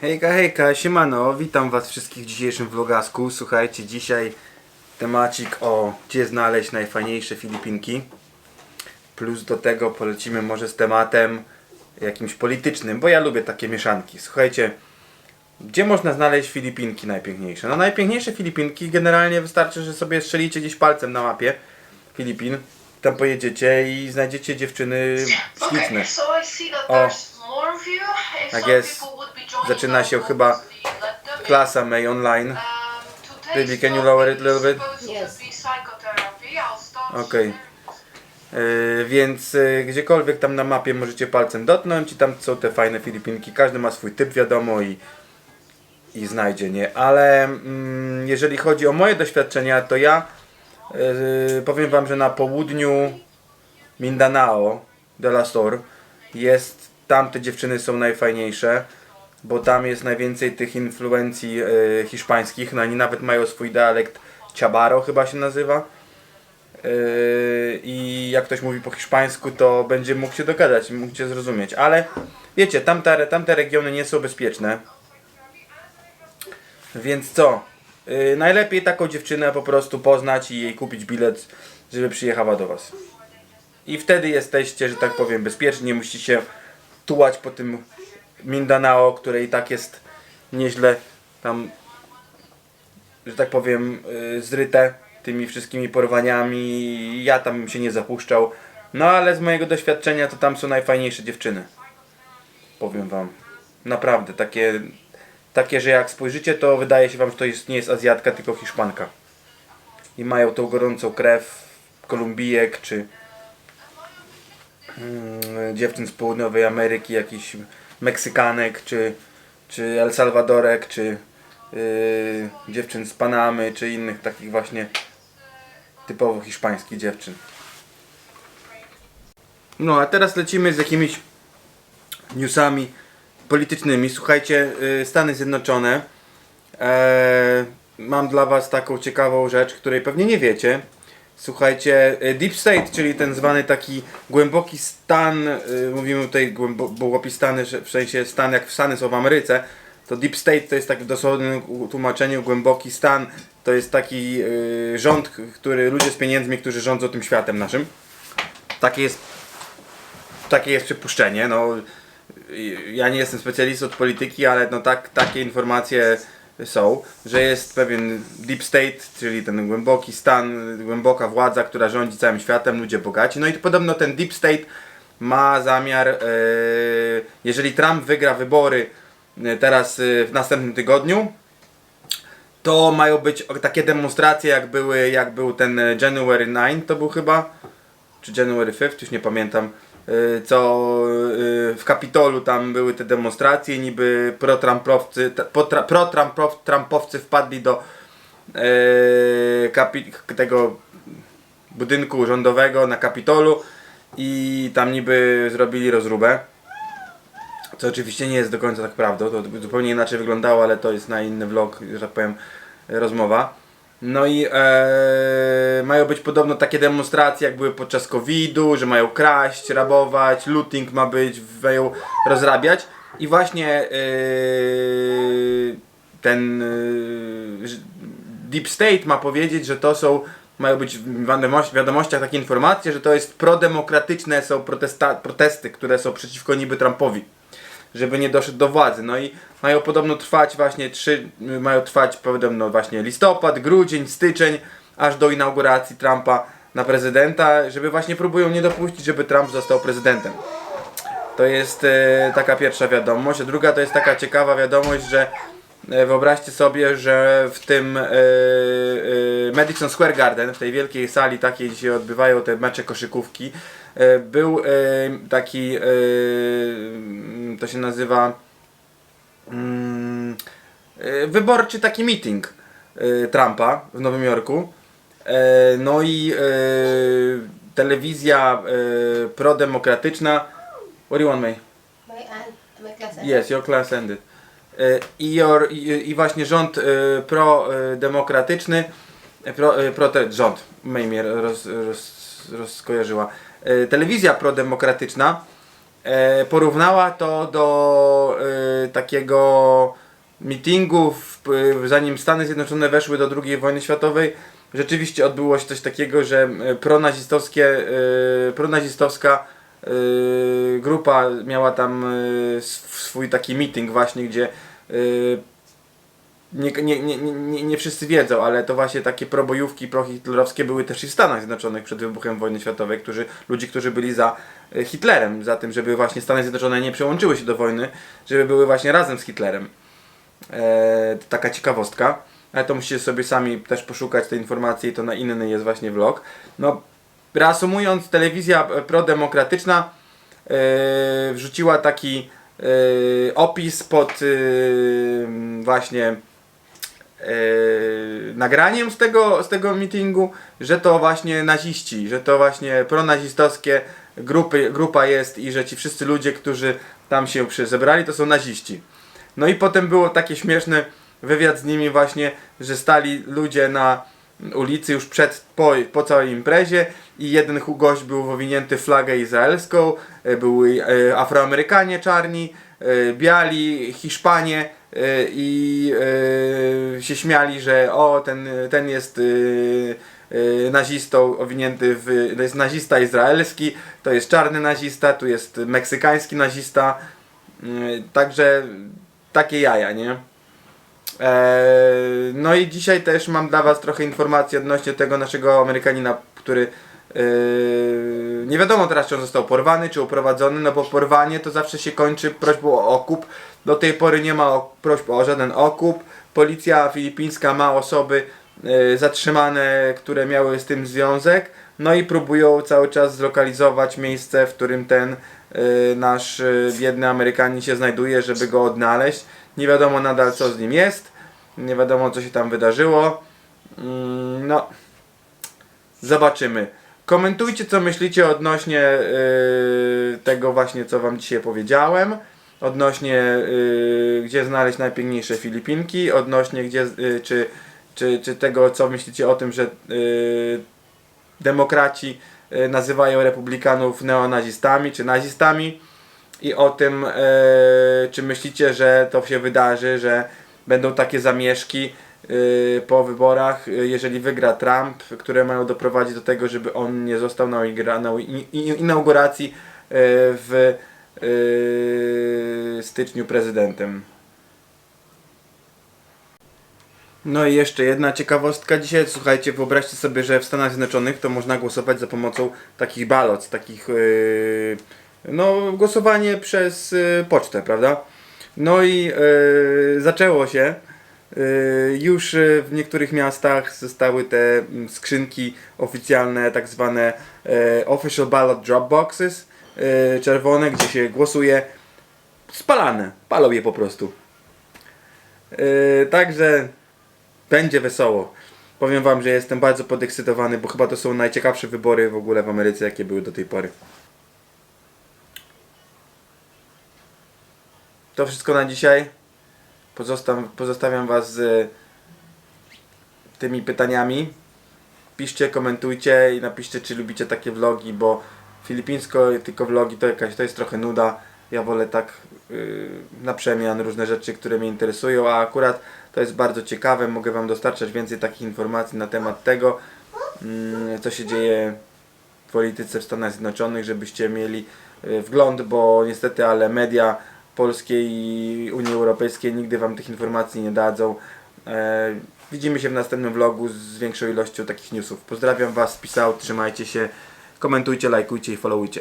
Hejka, hejka, siemano, witam was wszystkich w dzisiejszym vlogasku. Słuchajcie, dzisiaj temacik o gdzie znaleźć najfajniejsze Filipinki. Plus do tego polecimy może z tematem jakimś politycznym, bo ja lubię takie mieszanki. Słuchajcie, gdzie można znaleźć Filipinki najpiękniejsze? No najpiękniejsze Filipinki generalnie wystarczy, że sobie strzelicie gdzieś palcem na mapie Filipin. Tam pojedziecie i znajdziecie dziewczyny śliczne. Okay, so I see that O. there's more of you. Tak some jest. people Zaczyna się chyba. Klasa May online. Baby, can you lower it a little bit? Yes. Okej. soon. Yy, więc yy, gdziekolwiek tam na mapie możecie palcem dotknąć i tam są te fajne Filipinki. Każdy ma swój typ wiadomo i, i znajdzie, nie? Ale mm, jeżeli chodzi o moje doświadczenia, to ja yy, powiem wam, że na południu Mindanao de la Sor jest, tam te dziewczyny są najfajniejsze, bo tam jest najwięcej tych influencji yy, hiszpańskich, no oni nawet mają swój dialekt Ciabaro chyba się nazywa. Yy, i jak ktoś mówi po hiszpańsku, to będzie mógł się dogadać, mógł cię zrozumieć. Ale wiecie, tamte, tamte regiony nie są bezpieczne. Więc co? Yy, najlepiej taką dziewczynę po prostu poznać i jej kupić bilet, żeby przyjechała do Was. I wtedy jesteście, że tak powiem, bezpieczni, nie musicie się tułać po tym Mindanao, które i tak jest nieźle tam że tak powiem, y, zryte tymi wszystkimi porwaniami. Ja tam bym się nie zapuszczał. No ale z mojego doświadczenia to tam są najfajniejsze dziewczyny. Powiem wam. Naprawdę, takie, takie, że jak spojrzycie, to wydaje się wam, że to jest, nie jest Azjatka, tylko Hiszpanka. I mają tą gorącą krew Kolumbijek, czy mm, dziewczyn z południowej Ameryki, jakichś Meksykanek, czy, czy El Salvadorek, czy yy, dziewczyn z Panamy, czy innych takich właśnie typowo hiszpańskich dziewczyn. No a teraz lecimy z jakimiś newsami politycznymi. Słuchajcie, yy, Stany Zjednoczone. E, mam dla Was taką ciekawą rzecz, której pewnie nie wiecie. Słuchajcie, y, Deep State, czyli ten zwany taki głęboki stan, y, mówimy tutaj głębo- głęboki stany, w sensie stan jak Stany są w Ameryce, to Deep State to jest tak w dosłownym tłumaczeniu głęboki stan, to jest taki y, rząd, który ludzie z pieniędzmi, którzy rządzą tym światem naszym. Takie jest, takie jest przypuszczenie, no ja nie jestem specjalistą od polityki, ale no tak, takie informacje są, że jest pewien deep state, czyli ten głęboki stan, głęboka władza, która rządzi całym światem, ludzie bogaci. No i podobno ten deep state ma zamiar, e, jeżeli Trump wygra wybory e, teraz e, w następnym tygodniu, to mają być takie demonstracje, jak były, jak był ten January 9, to był chyba, czy January 5, już nie pamiętam, y, co y, w Kapitolu tam były te demonstracje, niby pro-trumpowcy, pro-trumpowcy wpadli do y, tego budynku rządowego na Kapitolu i tam niby zrobili rozróbę. Co oczywiście nie jest do końca tak prawdą, to zupełnie inaczej wyglądało, ale to jest na inny vlog, że tak powiem, rozmowa. No i e, mają być podobno takie demonstracje, jak były podczas COVID-u, że mają kraść, rabować, looting ma być, mają rozrabiać. I właśnie e, ten e, Deep State ma powiedzieć, że to są, mają być w wiadomości- wiadomościach takie informacje, że to jest prodemokratyczne są protesta, protesty, które są przeciwko niby Trumpowi żeby nie doszedł do władzy. No i mają podobno trwać właśnie trzy, mają trwać podobno właśnie listopad, grudzień, styczeń, aż do inauguracji Trumpa na prezydenta, żeby właśnie próbują nie dopuścić, żeby Trump został prezydentem. To jest e, taka pierwsza wiadomość. A druga to jest taka ciekawa wiadomość, że e, wyobraźcie sobie, że w tym e, e, Madison Square Garden, w tej wielkiej sali takiej, gdzie się odbywają te mecze koszykówki, e, był e, taki, e, to się nazywa mm, wyborczy taki meeting Trumpa w Nowym Jorku. No i telewizja prodemokratyczna. What do you want, May? My my class. Yes, your class ended. I, your, i, i właśnie rząd e, pro-demokratyczny, pro, e, mnie roz, roz, rozkojarzyła, E, telewizja prodemokratyczna e, porównała to do takiego w- zanim Stany Zjednoczone weszły do II wojny światowej. Rzeczywiście odbyło się coś takiego, że pronazistowskie, pronazistowska grupa miała tam sw- swój taki meeting właśnie, gdzie nie, nie, nie, nie, nie wszyscy wiedzą, ale to właśnie takie probojówki prohitlerowskie były też i w Stanach Zjednoczonych przed wybuchem wojny światowej, którzy, ludzi, którzy byli za e, Hitlerem, za tym, żeby właśnie Stany Zjednoczone nie przyłączyły się do wojny, żeby były właśnie razem z Hitlerem. E, to taka ciekawostka, ale to musicie sobie sami też poszukać tej informacji, to na inny jest właśnie vlog. No, reasumując, telewizja e, prodemokratyczna e, wrzuciła taki e, opis pod e, właśnie nagraniem z tego, z tego meetingu, że to właśnie naziści, że to właśnie pronazistowskie grupy, grupa jest i że ci wszyscy ludzie, którzy tam się zebrali, to są naziści. No i potem było takie śmieszny wywiad z nimi właśnie, że stali ludzie na ulicy już przed, po, po całej imprezie i jeden gość był owinięty flagę izraelską, e, były e, Afroamerykanie czarni, e, biali, Hiszpanie e, i e, się śmiali, że o, ten, ten jest e, e, nazistą owinięty w, to jest nazista izraelski, to jest czarny nazista, tu jest meksykański nazista, Także takie jaja, nie? No i dzisiaj też mam dla Was trochę informacji odnośnie tego naszego Amerykanina, który eee, nie wiadomo teraz, czy on został porwany, czy uprowadzony, no bo porwanie to zawsze się kończy prośbą o okup. Do tej pory nie ma o, prośb o żaden okup. Policja filipińska ma osoby e, zatrzymane, które miały z tym związek. No i próbują cały czas zlokalizować miejsce, w którym ten e, nasz e, biedny Amerykanin się znajduje, żeby go odnaleźć. Nie wiadomo nadal co z nim jest. Nie wiadomo co się tam wydarzyło. Mm, No, zobaczymy. Komentujcie co myślicie odnośnie yy, tego właśnie co wam dzisiaj powiedziałem. Odnośnie yy, gdzie znaleźć najpiękniejsze Filipinki, odnośnie gdzie, yy, czy, czy, czy tego co myślicie o tym, że yy, demokraci yy, nazywają republikanów neonazistami czy nazistami. I o tym, e, czy myślicie, że to się wydarzy, że będą takie zamieszki po wyborach, e, jeżeli wygra Trump, które mają doprowadzić do tego, żeby on nie został na, inauguracji e, w styczniu prezydentem. No i jeszcze jedna ciekawostka dzisiaj. Słuchajcie, wyobraźcie sobie, że w Stanach Zjednoczonych to można głosować za pomocą takich balot, takich no głosowanie przez pocztę, prawda? No i zaczęło się. Yy, już yy, w niektórych miastach zostały te mm, skrzynki oficjalne, tak zwane yy, official ballot drop boxes, czerwone, gdzie się głosuje, spalane, palą je po prostu. Także będzie wesoło. Powiem wam, że jestem bardzo podekscytowany, bo chyba to są najciekawsze wybory w ogóle w Ameryce, jakie były do tej pory. To wszystko na dzisiaj. Pozostam, pozostawiam was z tymi pytaniami. Piszcie, komentujcie i napiszcie, czy lubicie takie vlogi, bo filipińsko tylko vlogi to jakaś, to jest trochę nuda. Ja wolę tak yy, na przemian różne rzeczy, które mnie interesują, a akurat to jest bardzo ciekawe. Mogę Wam dostarczać więcej takich informacji na temat tego, mm, co się dzieje w polityce w Stanach Zjednoczonych, żebyście mieli y, wgląd, bo niestety, ale media polskie i Unii Europejskiej nigdy Wam tych informacji nie dadzą. E, widzimy się w następnym vlogu z większą ilością takich newsów. Pozdrawiam Was, pisał, trzymajcie się, komentujcie, lajkujcie i followujcie.